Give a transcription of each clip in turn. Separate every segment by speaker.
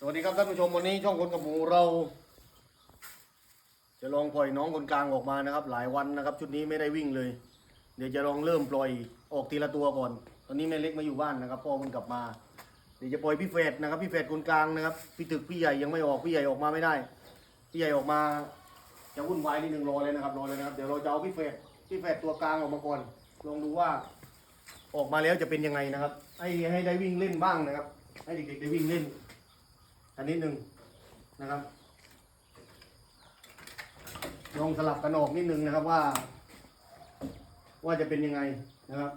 Speaker 1: สวัสดีครับท่านผู้ชมวันนี้ช่องคนกับหมูเรา จะลองปล่อยน้องคนกลางออกมานะครับ หลายวันนะครับ ชุดนี้ไม่ได้วิ่งเลย เดี๋ยวจะลองเริ่มปล่อยออกทีละตัวก่อน ตอนนี้แม่เล็กมาอยู่บ้านนะครับพ่อมันกลับมา เดี๋ยวจะปล่อยพี่เฟดนะครับพี่เฟดคนกลางนะครับพี่ตึกพี่ใหญ่ยังไม่ออกพี่ใหญ่ออกมาไม่ได้ พี่ใหญ่ออกมา จะวุ่นวายนิดหนึ่งรอเลยนะครับรอเลยนะครับเดี๋ยวเราจะเอาพี่เฟดพี่เฟดตัวกลางออกมาก่อนลองดูว่าออกมาแล้วจะเป็นยังไงนะครับ ให้ให้ได้วิ่งเล่นบ้างนะครับ ให้เด็กๆได้วิ่งเล่น อันนิดหนึ่งนะครับลองสลับกันออกนิดนึงนะครับว่า ว่าจะเป็นยังไงนะครับ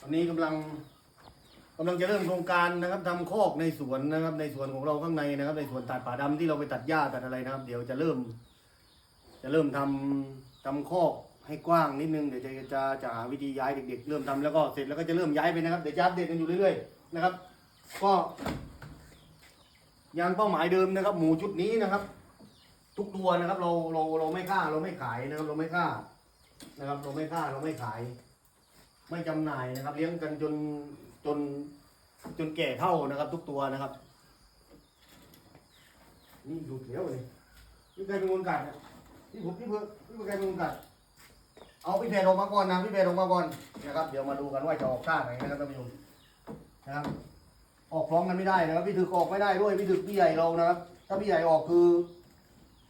Speaker 1: ตอนนี้กำลังกำลังจะเริ่มโครงการนะครับทำคอกในสวนนะครับ ในสวนของเราข้างในนะครับ ในสวนตัดป่าดำที่เราไปตัดหญ้าตัดอะไรนะครับ เดี๋ยวจะเริ่ม จะเริ่มทำทำคอกให้กว้างนิดนึงเดี๋ยวจะจะจะหาวิธีย้ายเด็ก ๆ เริ่มทำแล้วก็เสร็จแล้วก็จะเริ่มย้ายไปนะครับเดี๋ยวจะอัปเดตกันอยู่เรื่อยๆนะครับ ก็ ยังเป้าหมายเดิมนะครับ หมูชุดนี้นะครับ ทุกตัวนะครับ เราเราเราไม่ฆ่าเราไม่ขายนะครับ เราไม่ฆ่านะครับ เราไม่ฆ่าเราไม่ขาย ไม่จำหน่ายนะครับ เลี้ยงกันจนจนจนแก่เท่านะครับ ทุกตัวนะครับ นี่ดูดเลี้ยวเลยนี่ใครเป็นคนกัดเนี่ยนี่ผมนี่เพื่อนี่เป็นใครเป็นคนกัดเอาพี่เพรออกมาก่อนนะพี่เพรออกมาก่อนนะครับ เดี๋ยวมาดูกันว่าจะออกท่าไหนนะครับท่านผู้ชมนะครับ ออกพร้อมกันไม่ได้นะครับ พี่ถึกออกไม่ได้ด้วยพี่ถึกพี่ใหญ่เรานะครับ ถ้าพี่ใหญ่ออกคือ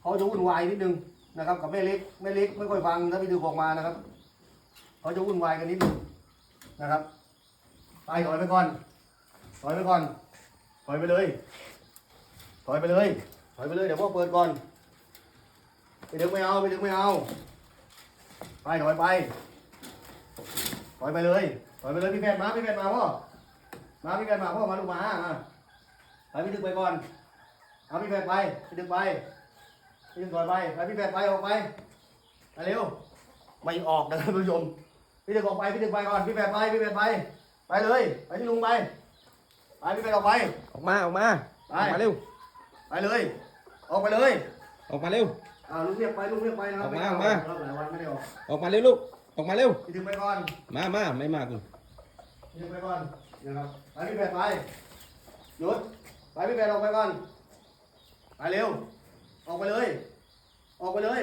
Speaker 1: เขาจะวุ่นวายนิดนึงนะครับ กับแม่เล็กแม่เล็กไม่ค่อยฟังถ้าพี่ถึกออกมานะครับเขาจะวุ่นวายกันนิดนึงนะครับไปถอยไปก่อน ถอยไปก่อน ถอยไปเลย ถอยไปเลย ถอยไปเลยเดี๋ยวพ่อเปิดก่อนไปดึงไม่เอาไปดึงไม่เอาไปถอยไปถอยไปเลยถอยไปเลยพี่แพทย์มาพี่แพทย์มาพ่อ มาพี่แพทย์มาพ่อมาลูกมามาไปพี่ดึกไปก่อนเอาพี่แพทย์ไปพี่ดึกไปพี่ดึกถอยไปไปพี่แพทย์ไปออกไปไปเร็วไม่ออกนะครับท่านผู้ชมพี่ดึกออกไปพี่ดึกไปก่อนพี่แพทย์ไปพี่แพทย์ไปไปเลยไปที่ลุงไปไปพี่แพทย์ออกไป
Speaker 2: ออกมาออกมา
Speaker 1: ไป
Speaker 2: ออกมาเร็ว
Speaker 1: ไปเลย ออกไปเลย
Speaker 2: ออกมาเร็ว
Speaker 1: อ่าลุงเรียกไปลุงเรียกไปนะครับ
Speaker 2: ออกมา
Speaker 1: ไอ
Speaker 2: อกมา
Speaker 1: รอบหลายวันไม่ได้ออก
Speaker 2: ออกมาเร็วลูกออกมาเร็ว
Speaker 1: พี่ดึกไปก่อน
Speaker 2: มามาไม่มากู
Speaker 1: พี่ดึกไปก่อนนะครับไปพี่แพทย์ไปหยุดไปพี่แพทย์ออกไปก่อนไปเร็ว ออกไปเลย ออกไปเลย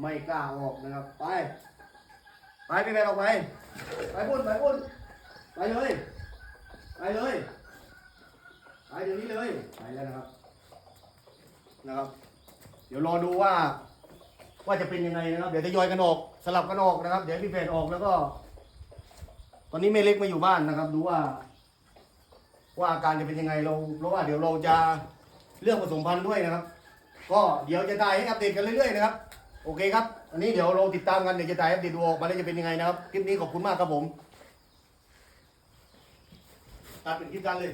Speaker 1: ไม่กล้าออกนะครับ ไป ไปพี่แพทย์ออกไป ไปพุ่นไปพุ่นไปเลย ไปเลยไปเดี๋ยวนี้เลยไปแล้วนะครับ นะครับ เดี๋ยวรอดูว่าว่าจะเป็นยังไงนะครับ เดี๋ยวจะยอยกันออก สลับกันออกนะครับ เดี๋ยวพี่แพทย์ออกแล้วก็ อนนี้แม่เล็กมาอยู่บ้านนะครับ ดูว่า ว่าอาการจะเป็นยังไงเราเพราะว่าเดี๋ยวเราจะเลือกผสมพันธุ์ด้วยนะครับ ก็เดี๋ยวจะได้ให้อัปเดตกันเรื่อยๆนะครับโอเคครับ อันนี้เดี๋ยวเราติดตามกันเดี๋ยวจะได้อัปเดตดูออกมาแล้วจะเป็นยังไงนะครับคลิปนี้ขอบคุณมากครับผมตัดเป็นคลิปกันเลย